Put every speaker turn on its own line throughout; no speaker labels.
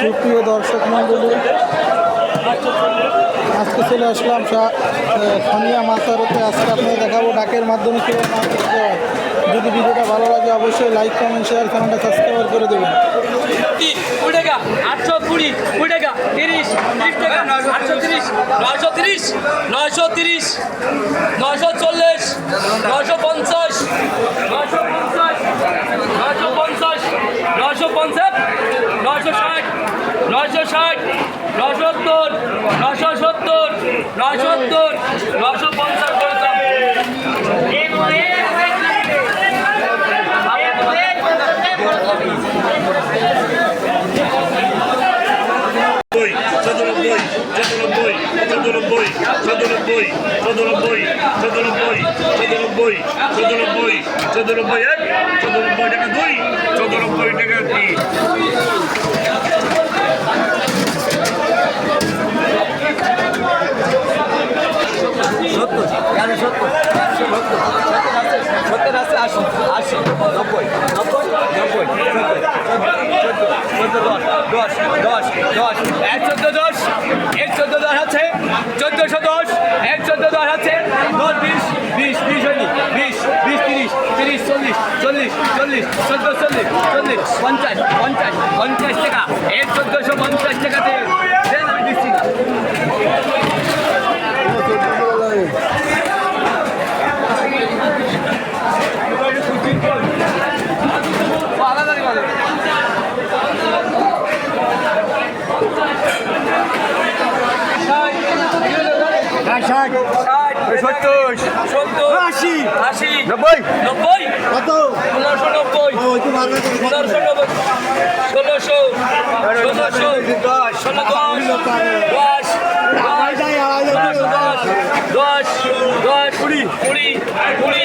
সুপ্রিয় দর্শক মণ্ডলী, আজকে চলে আসলাম সানিয়া মাছারতে আজকে আপনাদের দেখাবো ডাকের মাধ্যমে কীভাবে যদি ভিডিওটা ভালো লাগে, অবশ্যই লাইক কমেন্ট শেয়ার চ্যানেলটা সাবস্ক্রাইব করে দেবেন।
টাকা আটশো কুড়ি কুড়ি টাকা তিরিশ টাকা আটশো তিরিশ, নয়শো তিরিশ নয়শো তিরিশ, নয়শো চল্লিশ নয়শো পঞ্চাশ নয়শো পঞ্চাশ নয়শো পঞ্চাশ নয়শো পঞ্চাশ নয়শো ষাট নয়শো ষাট, নয়শো সত্তর নয়শো সত্তর নয়শো সত্তর, নয়শো পঞ্চাশ
চৌরানব্বই চৌরানব্বই চৌরানব্বই চৌরানব্বই চৌরানব্বই চৌরানব্বই চৌরানব্বই চৌরানব্বই চৌরানব্বই এক চৌরানব্বই টাকা দুই চৌরানব্বই টাকা তিন
সত্তর এগারো সত্তর একশো সত্তর সত্তর আছে আশি আশি নব্বই নব্বই নব্বই চোদ্দ দশ দশ এক চোদ্দ দশ এক চোদ্দ দশ আছে চোদ্দশো দশ এক চোদ্দ দশ আছে দশ বিশ বিশ বিশ হয়নি বিশ বিশ তিরিশ তিরিশ চল্লিশ চল্লিশ চল্লিশ চোদ্দ চল্লিশ চল্লিশ পঞ্চাশ পঞ্চাশ পঞ্চাশ টাকা। এক চোদ্দশো পঞ্চাশ টাকাতে ষাট সত্তর
সত্তর
আশি
আশি
নব্বই।
নব্বই
কত?
পনেরোশো নব্বই পনেরোশো নব্বই ষোলোশো ষোলোশো
দশ
ষোলো দশ দশ দশ দশ দশ কুড়ি। কুড়ি কুড়ি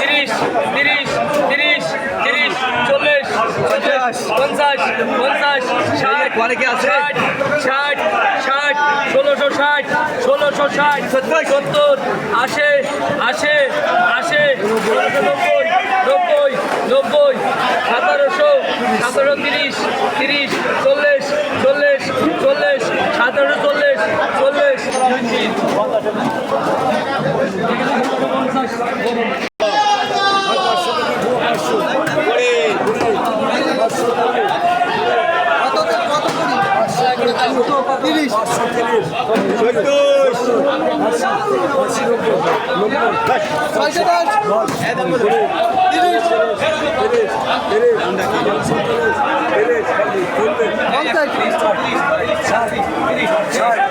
তিরিশ। তিরিশ তিরিশ তিরিশ চল্লিশ
পঞ্চাশ।
পঞ্চাশ। পঞ্চাশ ষাট
অনেকে আছে।
ষাট ষাট ষোলোশো ষাট ষোলোশো ষাট,
সত্তর।
আশে আশে আশে নব্বই নব্বই নব্বই, সতেরোশো, সতেরো তিরিশ তিরিশ, চল্লিশ চল্লিশ চল্লিশ সতেরো চল্লিশ চল্লিশ
পঞ্চাশ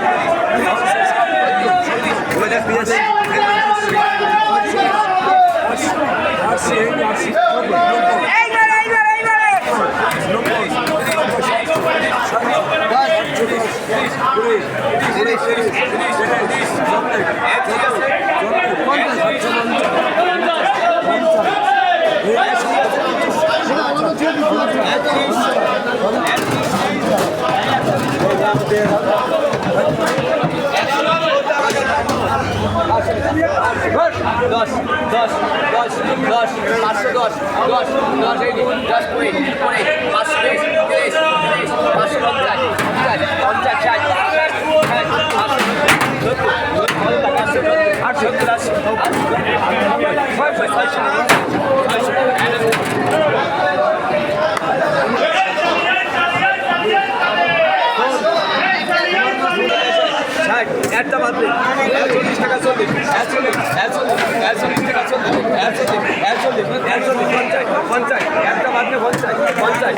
দশ দশ দশ দশ পাঁচশো দশ দশ দশ এই দশ কুড়ি কুড়ি পাঁচশো তিরিশ তিরিশ পাঁচশো পঞ্চাশ পঞ্চাশ ষাট আটশো আটশো একটা বাদ দিন চল্লিশ টাকা চল্লিশ একচল্লিশ একচল্লিশ একচল্লিশ টাকা চল্লিশ একচল্লিশ একচল্লিশ একচল্লিশ পঞ্চাশ পঞ্চাশ একটা বাদ দিন পঞ্চাশ পঞ্চাশ